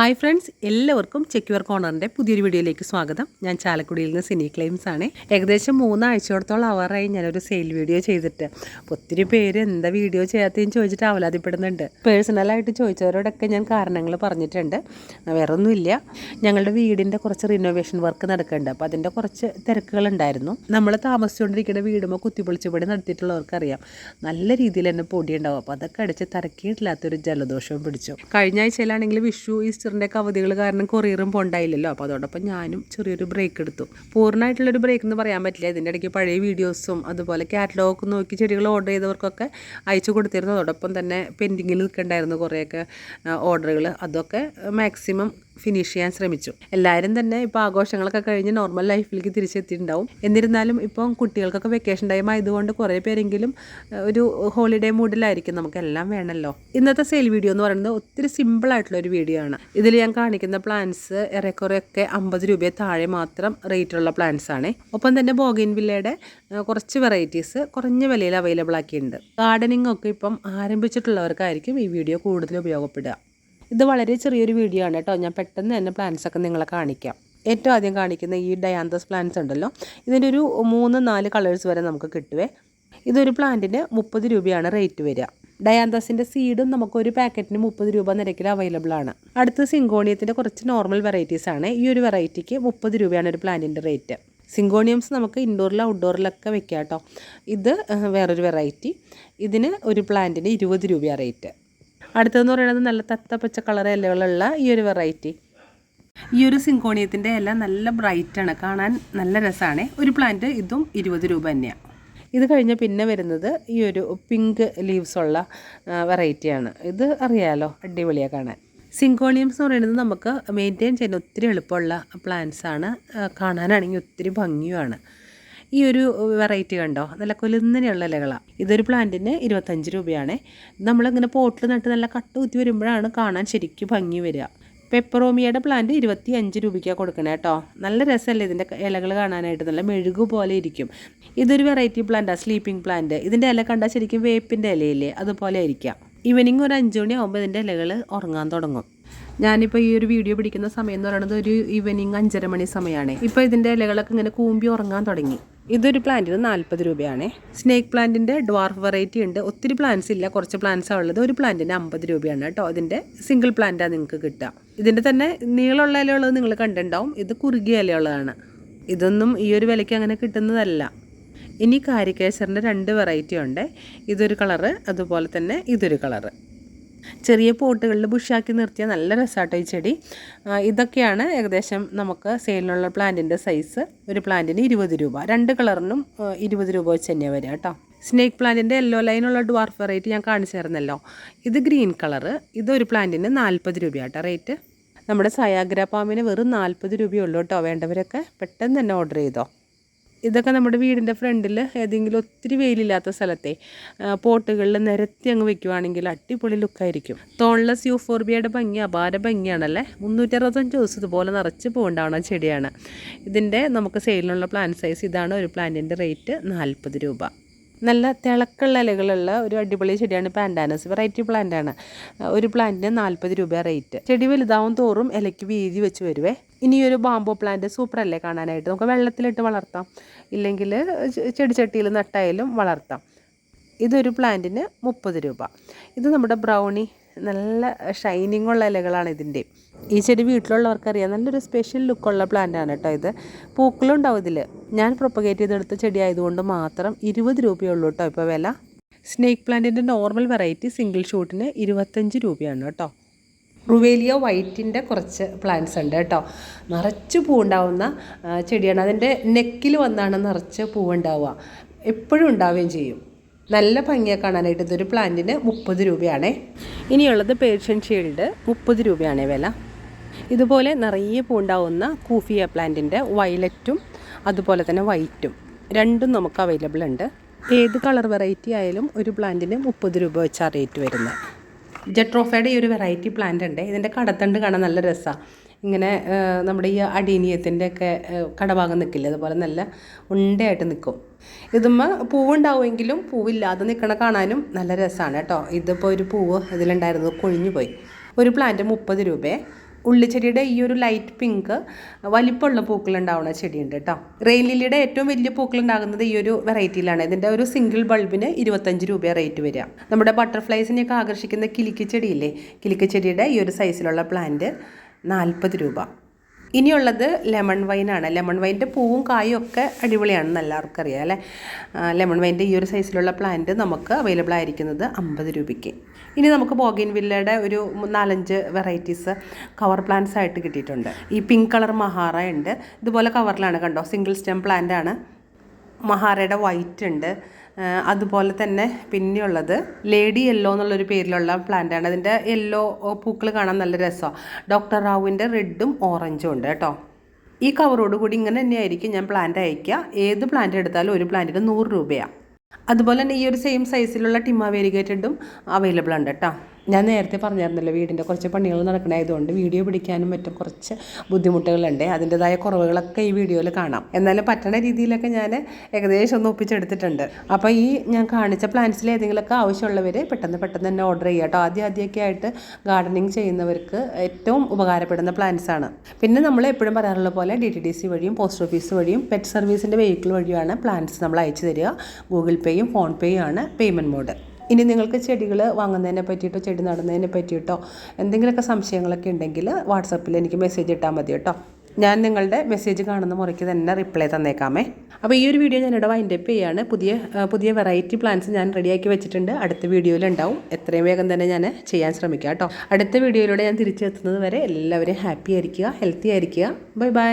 Hi friends എല്ലാവർക്കും ചെക്യുവർ കോർണറിന്റെ പുതിയൊരു വീഡിയോയിലേക്ക് സ്വാഗതം. ഞാൻ ചാലക്കുടിയിൽ നിന്ന് സിനി ക്ലെയിംസ് ആണ്. ഏകദേശം മൂന്നാഴ്ചയോടത്തോളം അവറായി ഞാനൊരു സെയിൽ വീഡിയോ ചെയ്തിട്ട്. അപ്പോൾ ഒത്തിരി പേര് എന്താ വീഡിയോ ചെയ്യാത്തതെന്ന് ചോദിച്ചിട്ട് അവലാതിപ്പെടുന്നുണ്ട്. പേഴ്സണലായിട്ട് ചോദിച്ചവരോടൊക്കെ ഞാൻ കാരണങ്ങൾ പറഞ്ഞിട്ടുണ്ട്. വേറെ ഒന്നുമില്ല ഞങ്ങളുടെ വീടിന്റെ കുറച്ച് റിനോവേഷൻ വർക്ക് നടക്കുന്നുണ്ട്. അപ്പോൾ അതിന്റെ കുറച്ച് തിരക്കുകളുണ്ടായിരുന്നു നമ്മൾ താമസിച്ചുകൊണ്ടിരിക്കുന്ന വീടുമ്പോൾ കുത്തിപ്പൊളിച്ചുപടി നടത്തിയിട്ടുള്ളവർക്കറിയാം. നല്ല രീതിയിൽ തന്നെ പൊടിയുണ്ടാവും. അപ്പോൾ അതൊക്കെ അടിച്ച് തരക്കിയിട്ടില്ലാത്തൊരു ജലദോഷവും പിടിച്ചു. കഴിഞ്ഞ ആഴ്ചയിലാണെങ്കിൽ വിഷു ഈസ്റ്ററിന്റെ ഒക്കെ അവധികൾ കാരണം കൊറിയറും പോണ്ടായില്ലല്ലോ. അപ്പോൾ അതോടൊപ്പം ഞാനും ചെറിയൊരു ബ്രേക്ക് എടുത്തു. പൂർണമായിട്ടുള്ളൊരു ബ്രേക്ക് എന്ന് പറയാൻ പറ്റില്ല. ഇതിന്റെ ഇടയ്ക്ക് പഴയ വീഡിയോസും അതുപോലെ കാറ്റലോഗ് നോക്കി ചെടികൾ ഓർഡർ ചെയ്തവർക്കൊക്കെ അയച്ചു കൊടുത്തിരുന്നു. അതോടൊപ്പം തന്നെ പെൻഡിങ്ങിൽ നിൽക്കണ്ടായിരുന്നു കുറേയൊക്കെ ഓർഡറുകൾ അതൊക്കെ മാക്സിമം ഫിനിഷ് ചെയ്യാൻ ശ്രമിച്ചു. എല്ലാവരും തന്നെ ഇപ്പോൾ ആഘോഷങ്ങളൊക്കെ കഴിഞ്ഞ് നോർമൽ ലൈഫിലേക്ക് തിരിച്ചെത്തിയിട്ടുണ്ടാവും. എന്നിരുന്നാലും ഇപ്പം കുട്ടികൾക്കൊക്കെ വെക്കേഷൻ ടൈം ആയതുകൊണ്ട് കുറേ പേരെങ്കിലും ഒരു ഹോളിഡേ മൂഡിലായിരിക്കും നമുക്കെല്ലാം വേണമല്ലോ ഇന്നത്തെ സെയിൽ വീഡിയോ എന്ന് പറയുന്നത് ഒത്തിരി സിമ്പിൾ ആയിട്ടുള്ള ഒരു വീഡിയോ ആണ്. ഇതിൽ ഞാൻ കാണിക്കുന്ന പ്ലാന്റ്സ് ഏറെക്കുറെയൊക്കെ അമ്പത് രൂപയെ താഴെ മാത്രം റേറ്റുള്ള പ്ലാന്റ്സ് ആണ്. ഒപ്പം തന്നെ ബോഗിൻ വില്ലയുടെ കുറച്ച് വെറൈറ്റീസ് കുറഞ്ഞ വിലയിൽ അവൈലബിൾ ആക്കിയിട്ടുണ്ട്. ഗാർഡനിങ് ഒക്കെ ഇപ്പം ആരംഭിച്ചിട്ടുള്ളവർക്കായിരിക്കും ഈ വീഡിയോ കൂടുതൽ ഉപയോഗപ്പെടുക. ഇത് വളരെ ചെറിയൊരു വീഡിയോ ആണ് കേട്ടോ. ഞാൻ പെട്ടെന്ന് തന്നെ പ്ലാന്റ്സ് ഒക്കെ നിങ്ങളെ കാണിക്കാം. ഏറ്റവും ആദ്യം കാണിക്കുന്ന ഈ ഡയാന്തസ് പ്ലാന്റ്സ് ഉണ്ടല്ലോ. ഇതിന്റെ ഒരു മൂന്ന് നാല് കളേഴ്സ് വരെ നമുക്ക് കിട്ടുവേ. ഇതൊരു പ്ലാന്റിന് മുപ്പത് രൂപയാണ് റേറ്റ് വരിക. ഡയാന്തസിന്റെ സീഡും നമുക്ക് ഒരു പാക്കറ്റിന് മുപ്പത് രൂപ നിരക്കിൽ അവൈലബിൾ ആണ്. അടുത്ത സിങ്കോണിയത്തിന്റെ കുറച്ച് നോർമൽ വെറൈറ്റീസ് ആണ്. ഈ ഒരു വെറൈറ്റിക്ക് മുപ്പത് രൂപയാണ് ഒരു പ്ലാന്റിന്റെ റേറ്റ് സിങ്കോണിയംസ് നമുക്ക് ഇൻഡോറിലും ഔട്ട്ഡോറിലൊക്കെ വെക്കാം കേട്ടോ ഇത് വേറൊരു വെറൈറ്റി ഇതിന് ഒരു പ്ലാന്റിന് ഇരുപത് രൂപയാണ് റേറ്റ് അടുത്തതെന്ന് പറയുന്നത് നല്ല തത്തപ്പച്ച കളർ ഇലകളുള്ള ഈ ഒരു വെറൈറ്റി ഈ ഒരു സിങ്കോണിയത്തിന്റെ ഇല നല്ല ബ്രൈറ്റാണ് കാണാൻ നല്ല രസമാണ് ഒരു പ്ലാന്റ് ഇതും ഇരുപത് രൂപ തന്നെയാണ് ഇത് കഴിഞ്ഞ് പിന്നെ വരുന്നത് ഈ ഒരു പിങ്ക് ലീവ്സ് ഉള്ള വെറൈറ്റിയാണ് ഇത് അറിയാലോ അടിപൊളിയാണ് കാണാൻ. സിങ്കോണിയംസ് എന്ന് പറയുന്നത് നമുക്ക് മെയിന്റെയിൻ ചെയ്യാൻ ഒത്തിരി എളുപ്പമുള്ള പ്ലാന്റ്സ് ആണ്. ആ, കാണാനാണെങ്കിൽ ഒത്തിരി ഭംഗിയുമാണ്. ഈ ഒരു വെറൈറ്റി കണ്ടോ? നല്ല കൊലുന്നനെയുള്ള ഇലകളാണ് ഇതൊരു പ്ലാന്റിന് ഇരുപത്തഞ്ച് രൂപയാണ്. നമ്മളിങ്ങനെ പോട്ടിൽ നട്ട് നല്ല കട്ട് കുത്തി വരുമ്പോഴാണ് കാണാൻ ശരിക്കും ഭംഗി വരിക. പെപ്പറോമിയയുടെ പ്ലാന്റ് ഇരുപത്തി അഞ്ച് രൂപയ്ക്കാണ് കൊടുക്കണേ കേട്ടോ നല്ല രസമല്ലേ ഇതിന്റെ ഇലകൾ കാണാനായിട്ട്. നല്ല മെഴുകു പോലെ ഇരിക്കും. ഇതൊരു വെറൈറ്റി പ്ലാന്റാണ് സ്ലീപ്പിംഗ് പ്ലാന്റ് ഇതിന്റെ ഇല കണ്ടാൽ ശരിക്കും വേപ്പിന്റെ ഇലയില്ലേ? അതുപോലെ ആയിരിക്കാം. ഈവനിങ് ഒരു അഞ്ച് മണി ആകുമ്പോൾ ഇതിന്റെ ഇലകൾ ഉറങ്ങാൻ തുടങ്ങും. ഞാനിപ്പോൾ ഈ ഒരു വീഡിയോ പിടിക്കുന്ന സമയം എന്ന് പറയുന്നത് ഒരു ഈവനിങ് അഞ്ചര മണി സമയമാണ് ഇപ്പോൾ ഇതിന്റെ ഇലകളൊക്കെ ഇങ്ങനെ കൂമ്പി ഉറങ്ങാൻ തുടങ്ങി. ഇതൊരു പ്ലാന്റിന് നാൽപ്പത് രൂപയാണ്. സ്നേക്ക് പ്ലാന്റിന്റെ ഡ്വാർഫ് വെറൈറ്റി ഉണ്ട്. ഒത്തിരി പ്ലാന്റ്സ് ഇല്ല. കുറച്ച് പ്ലാന്റ്സാണ് ഉള്ളത്. ഒരു പ്ലാന്റിന് അമ്പത് രൂപയാണ് കേട്ടോ ഇതിന്റെ സിംഗിൾ പ്ലാന്റാണ് നിങ്ങൾക്ക് കിട്ടുക. ഇതിന്റെ തന്നെ നീളമുള്ള ഇലയുള്ളത് നിങ്ങൾ കണ്ടിട്ടുണ്ടാവും. ഇത് കുറുകിയ ഇലയുള്ളതാണ്. ഇതൊന്നും ഈ ഒരു വിലയ്ക്ക് അങ്ങനെ കിട്ടുന്നതല്ല. ഇനി കാരിക്കേസറിന്റെ രണ്ട് വെറൈറ്റി ഉണ്ട്. ഇതൊരു കളറ് അതുപോലെ തന്നെ ഇതൊരു കളറ് ചെറിയ പോട്ടുകളിൽ ബുഷാക്കി നിർത്തിയ നല്ല രസമാട്ടോ ഈ ചെടി. ഇതൊക്കെയാണ് ഏകദേശം നമുക്ക് സെയിലിനുള്ള പ്ലാന്റിന്റെ സൈസ് ഒരു പ്ലാന്റിന് ഇരുപത് രൂപ. രണ്ട് കളറിനും ഇരുപത് രൂപ വെച്ച് തന്നെയാണ് വരിക കേട്ടോ. സ്നേക്ക് പ്ലാന്റിന്റെ യെല്ലോ ലൈനുള്ള ഡ്വാർഫ് വെറൈറ്റി ഞാൻ കാണിച്ചു തരുന്നല്ലോ. ഇത് ഗ്രീൻ കളറ് ഇതൊരു പ്ലാന്റിന് നാൽപ്പത് രൂപയാട്ടോ റേറ്റ് നമ്മുടെ സയാഗ്ര പാമ്പിന് വെറും നാൽപ്പത് രൂപയുള്ളൂ കേട്ടോ. വേണ്ടവരൊക്കെ പെട്ടെന്ന് തന്നെ ഓർഡർ ചെയ്തോ. ഇതൊക്കെ നമ്മുടെ വീടിന്റെ ഫ്രണ്ടിൽ ഏതെങ്കിലും ഒത്തിരി വെയിലില്ലാത്ത സ്ഥലത്തെ പോട്ടുകളിൽ നിരത്തി അങ്ങ് വെക്കുവാണെങ്കിൽ അടിപൊളി ലുക്കായിരിക്കും തോൺലെസ് യൂഫോർബിയയുടെ ഭംഗി അപാര ഭംഗിയാണല്ലേ? മുന്നൂറ്ററുപത്തഞ്ച് ദിവസം ഇതുപോലെ നിറച്ച് പോകേണ്ടാവുന്ന ചെടിയാണ്. ഇതിന്റെ നമുക്ക് സെയിലിനുള്ള പ്ലാന്റ് സൈസ് ഇതാണ് ഒരു പ്ലാന്റിന്റെ റേറ്റ് നാൽപ്പത് രൂപ. നല്ല തിളക്കുള്ള ഇലകളുള്ള ഒരു അടിപൊളി ചെടിയാണ് പാൻഡാനസ് വെറൈറ്റി പ്ലാന്റ് ആണ്. ഒരു പ്ലാന്റിന് നാൽപ്പത് രൂപ റേറ്റ് ചെടി വലുതാവും തോറും ഇലയ്ക്ക് വീതി വെച്ച് വരുവേ. ഇനി ഒരു ബാംബോ പ്ലാന്റ് സൂപ്പർ അല്ലേ കാണാനായിട്ട്? നമുക്ക് വെള്ളത്തിലിട്ട് വളർത്താം. ഇല്ലെങ്കിൽ ചെടിച്ചട്ടിയിൽ നട്ടായാലും വളർത്താം. ഇതൊരു പ്ലാന്റിന് മുപ്പത് രൂപ. ഇത് നമ്മുടെ ബ്രൗണി നല്ല ഷൈനിങ് ഉള്ള ഇലകളാണ് ഇതിന്റെ. ഈ ചെടി വീട്ടിലുള്ളവർക്കറിയാം നല്ലൊരു സ്പെഷ്യൽ ലുക്കുള്ള പ്ലാന്റാണ് കേട്ടോ ഇത്. പൂക്കളും ഉണ്ടാവും ഇതിൽ ഞാൻ പ്രൊപ്പഗേറ്റ് ചെയ്തെടുത്ത ചെടി ആയതുകൊണ്ട് മാത്രം ഇരുപത് രൂപയുള്ളൂ കേട്ടോ ഇപ്പോൾ വില. സ്നേക്ക് പ്ലാന്റിന്റെ നോർമൽ വെറൈറ്റി സിംഗിൾ ഷൂട്ടിന് ഇരുപത്തഞ്ച് രൂപയാണ് കേട്ടോ. റുവേലിയ വൈറ്റിന്റെ കുറച്ച് പ്ലാന്റ്സ് ഉണ്ട് കേട്ടോ. നിറച്ച് പൂവുണ്ടാവുന്ന ചെടിയാണ്. അതിന്റെ നെക്കിൽ വന്നാണ് നിറച്ച് പൂവുണ്ടാവുക. എപ്പോഴും ഉണ്ടാവുകയും ചെയ്യും. നല്ല ഭംഗിയാണ് കാണാനായിട്ട്. ഇതൊരു പ്ലാന്റിന് മുപ്പത് രൂപയാണേ. ഇനിയുള്ളത് പേർഷ്യൻ ഷീൽഡ് മുപ്പത് രൂപയാണേ വില. ഇതുപോലെ നിറയെ പൂണ്ടാവുന്ന കൂഫിയ പ്ലാന്റിന്റെ വയലറ്റും അതുപോലെ തന്നെ വൈറ്റും രണ്ടും നമുക്ക് അവൈലബിൾ ഉണ്ട്. ഏത് കളർ വെറൈറ്റി ആയാലും ഒരു പ്ലാന്റിന് മുപ്പത് രൂപ വെച്ചാണ് റേറ്റ് വരുന്നത്. ജെട്രോഫയുടെ ഈ ഒരു വെറൈറ്റി പ്ലാന്റ് ഉണ്ട്. ഇതിന്റെ കടത്തണ്ട് കാണാൻ നല്ല രസമാണ് ഇങ്ങനെ നമ്മുടെ ഈ അടീനിയത്തിന്റെ ഒക്കെ കടഭാഗം നിൽക്കില്ല? അതുപോലെ നല്ല ഉണ്ടയായിട്ട് നിൽക്കും. ഇതുമ്മ പൂവുണ്ടാവുമെങ്കിലും പൂവില്ലാതെ നിൽക്കണ കാണാനും നല്ല രസമാണ് കേട്ടോ. ഇതിപ്പോൾ ഒരു പൂവ് ഇതിലുണ്ടായിരുന്നു കൊഴിഞ്ഞു പോയി ഒരു പ്ലാന്റ് മുപ്പത് രൂപയെ. ഉള്ളിച്ചെടിയുടെ ഈ ഒരു ലൈറ്റ് പിങ്ക് വലിപ്പമുള്ള പൂക്കളുണ്ടാവുന്ന ചെടിയുണ്ട് കേട്ടോ. റെയിൻ ലില്ലിയുടെ ഏറ്റവും വലിയ പൂക്കളുണ്ടാകുന്നത് ഈ ഒരു വെറൈറ്റിയിലാണ് ഇതിന്റെ ഒരു സിംഗിൾ ബൾബിന് ഇരുപത്തഞ്ച് രൂപ റേറ്റ് വരിക. നമ്മുടെ ബട്ടർഫ്ലൈസിനെയൊക്കെ ആകർഷിക്കുന്ന കിലിക്കിച്ചെടിയില്ലേ? ചെടിയില്ലേ കിലിക്ക് ചെടിയുടെ ഈ ഒരു സൈസിലുള്ള പ്ലാന്റ് നാൽപ്പത് രൂപ. ഇനിയുള്ളത് ലെമൺ വൈനാണ്. ലെമൺ വൈന്റെ പൂവും കായും ഒക്കെ അടിപൊളിയാണെന്ന് എല്ലാവർക്കും അറിയാം അല്ലേ? ലെമൺ വൈന്റെ ഈ ഒരു സൈസിലുള്ള പ്ലാന്റ് നമുക്ക് അവൈലബിൾ ആയിരിക്കുന്നത് അമ്പത് രൂപയ്ക്ക്. ഇനി നമുക്ക് ബോഗിൻ വില്ലയുടെ ഒരു നാലഞ്ച് വെറൈറ്റീസ് കവർ പ്ലാന്റ്സ് ആയിട്ട് കിട്ടിയിട്ടുണ്ട്. ഈ പിങ്ക് കളർ മഹാറ ഉണ്ട്. ഇതുപോലെ കവറിലാണ് കണ്ടോ? സിംഗിൾ സ്റ്റെം പ്ലാന്റ് ആണ്. മഹാരയുടെ വൈറ്റ് ഉണ്ട്. അതുപോലെ തന്നെ പിന്നെയുള്ളത് ലേഡി യെല്ലോ എന്നുള്ളൊരു പേരിലുള്ള പ്ലാന്റ് ആണ്. അതിന്റെ യെല്ലോ പൂക്കൾ കാണാൻ നല്ല രസമാണ് ഡോക്ടർ റാവുവിന്റെ റെഡും ഓറഞ്ചും ഉണ്ട് കേട്ടോ. ഈ കവറോട് കൂടി ഇങ്ങനെ തന്നെയായിരിക്കും ഞാൻ പ്ലാന്റ് അയക്കുക ഏത് പ്ലാന്റ് എടുത്താലും ഒരു പ്ലാന്റിന് നൂറ് രൂപയാണ് അതുപോലെ തന്നെ ഈ ഒരു സെയിം സൈസിലുള്ള ടിമ വേരിഗേറ്റഡും അവൈലബിൾ ഉണ്ട് കേട്ടോ ഞാൻ നേരത്തെ പറഞ്ഞായിരുന്നല്ലോ വീടിന്റെ കുറച്ച് പണികൾ നടക്കണതുകൊണ്ട് വീഡിയോ പിടിക്കാനും മറ്റും കുറച്ച് ബുദ്ധിമുട്ടുകളുണ്ട്. അതിന്റെതായ കുറവുകളൊക്കെ ഈ വീഡിയോയിൽ കാണാം. എന്നാലും പറ്റണ രീതിയിലൊക്കെ ഞാൻ ഏകദേശം ഒന്ന് ഒപ്പിച്ചെടുത്തിട്ടുണ്ട്. അപ്പോൾ ഈ ഞാൻ കാണിച്ച പ്ലാന്റ്സിൽ ഏതെങ്കിലുമൊക്കെ ആവശ്യമുള്ളവർ പെട്ടെന്ന് പെട്ടെന്ന് തന്നെ ഓർഡർ ചെയ്യുക കേട്ടോ ആദ്യം ആദ്യമൊക്കെ ആയിട്ട് ഗാർഡനിങ് ചെയ്യുന്നവർക്ക് ഏറ്റവും ഉപകാരപ്പെടുന്ന പ്ലാന്റ്സ് ആണ്. പിന്നെ നമ്മൾ എപ്പോഴും പറയാറുള്ള പോലെ ഡി ടി ഡി സി വഴിയും പോസ്റ്റ് ഓഫീസ് വഴിയും പെറ്റ് സർവീസിന്റെ വെഹിക്കിൾ വഴിയുമാണ് പ്ലാന്റ്സ് നമ്മൾ അയച്ചു തരിക. ഗൂഗിൾ പേയും ഫോൺ പേയും ആണ് പേയ്മെന്റ് മോഡ്. ഇനി നിങ്ങൾക്ക് ചെടികൾ വാങ്ങുന്നതിനെ പറ്റിയിട്ടോ ചെടി നടുന്നതിനെ പറ്റിയിട്ടോ എന്തെങ്കിലുമൊക്കെ സംശയങ്ങളൊക്കെ ഉണ്ടെങ്കിൽ വാട്സപ്പിൽ എനിക്ക് മെസ്സേജ് ഇട്ടാൽ മതി കേട്ടോ. ഞാൻ നിങ്ങളുടെ മെസ്സേജ് കാണുന്ന മുറയ്ക്ക് തന്നെ റിപ്ലൈ തന്നേക്കാമേ. അപ്പോൾ ഈ ഒരു വീഡിയോ ഞാനിവിടെ വൈൻഡപ്പ് ചെയ്യാണ്. പുതിയ പുതിയ വെറൈറ്റി പ്ലാൻസ് ഞാൻ റെഡിയാക്കി വെച്ചിട്ടുണ്ട്. അടുത്ത വീഡിയോയിൽ ഉണ്ടാവും. എത്രയും വേഗം തന്നെ ഞാൻ ചെയ്യാൻ ശ്രമിക്കാം കേട്ടോ. അടുത്ത വീഡിയോയിലൂടെ ഞാൻ തിരിച്ചെത്തുന്നത് വരെ എല്ലാവരും ഹാപ്പി ആയിരിക്കുക ഹെൽത്തി ആയിരിക്കുക. Bye bye